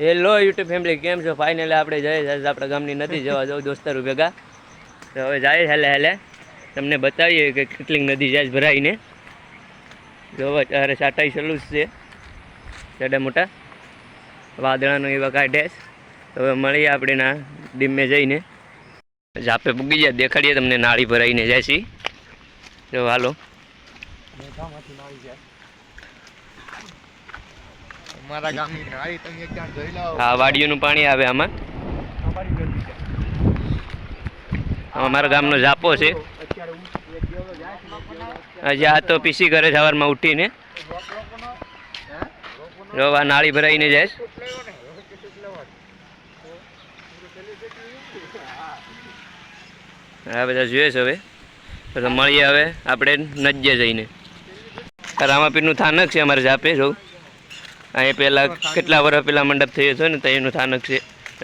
Hello YouTube family કેમ છો? Finally આપણે જઈએ આજે આપણા ગામની નદી જવા જાઉં દોસ્તારો ભેગા. તો હવે જાય હેલે હેલે. તમને બતાવીએ કે કેટલી નદી જાય ભરાઈને. જોવા અરે સાટાઈ સલુસ છે. જાડા મોટા. વાદળાનો એવા કાઢે છે. તો હવે મળીએ આપણે ના ડીમે જઈને. જાપે પૂગી જાય, દેખાડીએ તમને નાળી ભરાઈને જાય છે. જો હાલો. અમારા ગામની નાળી તમે ક્યાં જોઈ લો હા વાડીઓનું પાણી આવે આમાં. અમારી ગરદી છે. અમારા ગામનો જાપો છે. હજી આ તો પીસી ઘરે સવારમાં ઉઠીને. જો આ નાળી ભરાઈને જાય આ બધા જોઈએ છે હવે. પછી મળીએ હવે આપણે નજ્જે જઈને. રામાપીરનું થાનક છે અમારે જાપે જો અહીં પહેલાં કેટલા વર્ષ પહેલાં મંડપ થયો છે ને તો એનું સ્થાનક છે.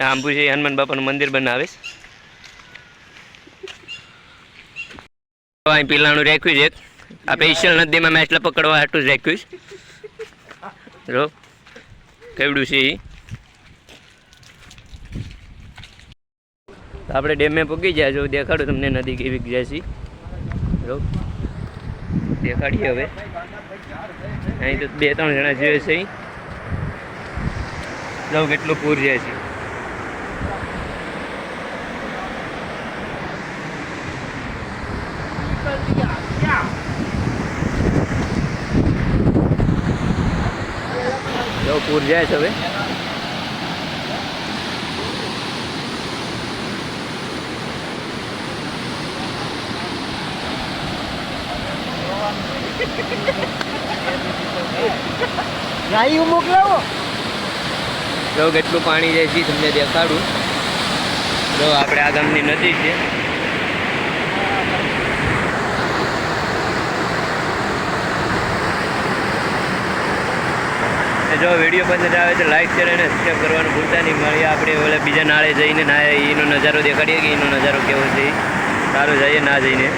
આંબુ છે હનુમાન બાપાનું મંદિર બનાવે. અહીં પેલાનું રાખ્યું છે. આ સ્પેશિયલ નદીમાં મેં એટલા પકડવા આટલું જ રાખ્યું છે. રો કેવડું છે એ. આપણે ડેમે પૂગી જાય જો દેખાડું તમને નદી કેવી જાય છે રો દેખાડીએ હવે. અહીં તો બે ત્રણ જણા જોઈએ છે. અહીં. જો કેટલું પૂર જાય છે જો પૂર જાય છે હવે ગાડી મોકલાવો જો કેટલું પાણી જાય છે, તમને દેખાડું. જો આપણે આ ગામની નદી છે. જો વીડિયો પસંદ આવે તો લાઈક શેર અને સબસ્ક્રાઈબ કરવાનું ભૂલતા નહીં. મળીએ આપણે ઓલે બીજા નાળે જઈને, ના, એનો નજારો દેખાડીએ કે એનો નજારો કેવો છે. સારું જઈએ, ના જઈને.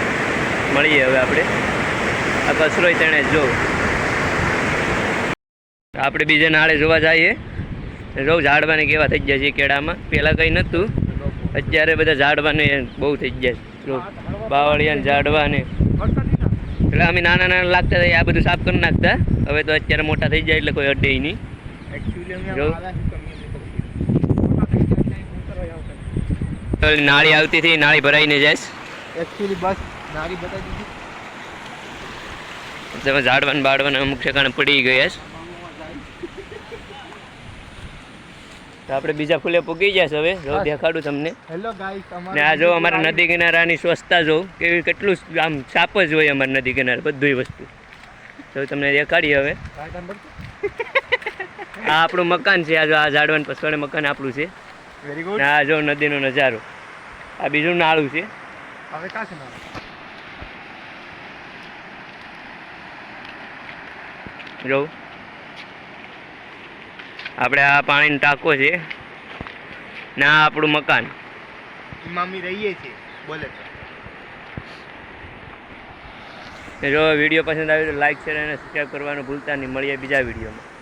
મળીએ હવે આપણે. આ કચરો તેણે જો. આપણે બીજા નાળે જોવા જઈએ. જો ઝાડવાને કેવા થઈ ગયા છે કેળામાં? પહેલાં કંઈ નહોતું. અત્યારે બધા ઝાડવાને બહુ થઈ ગયા છે. બાવળિયા ઝાડવાને. એટલે અમે નાના નાના લાગતા હતા આ બધું સાફ કરી નાખતા. હવે તો અત્યારે મોટા થઈ જાય એટલે કોઈ અડે નહીં. નાળી આવતી હતી નાળી ભરાઈને જાય. એકચ્યુઅલી બસ દીધી. ઝાડવાને બાળવાને અમુક ઠેકાણે પડી ગયા છે. તો આપણે બીજા ફૂલે પૂકી જાય છે હવે. જો દેખાડું તમને. હેલો ગાઈસ ને આ જો અમારા નદી કિનારાની સ્વચ્છતા જો કેવી કેટલું આમ સાપ જ હોય અમારા નદી કિનારે બધી વસ્તુ. તો તમને દેખાડીએ હવે. આ આપણું મકાન છે આ જો આ ઝાડવાન પછવાડે મકાન આપણું છે. વેરી ગુડ આ જો નદીનો નજારો. આ બીજું નાળું છે. હવે કાં છે નાળું? જો. આપણે આ પાણીનો ટાંકો છે. ને આ આપણું મકાન. મામી રહીએ છીએ બોલે જો વીડિયો પસંદ આવ્યો તો લાઈક શેર અને સબસ્ક્રાઈબ કરવાનું ભૂલતા નહીં. મળીએ બીજા વિડીયોમાં.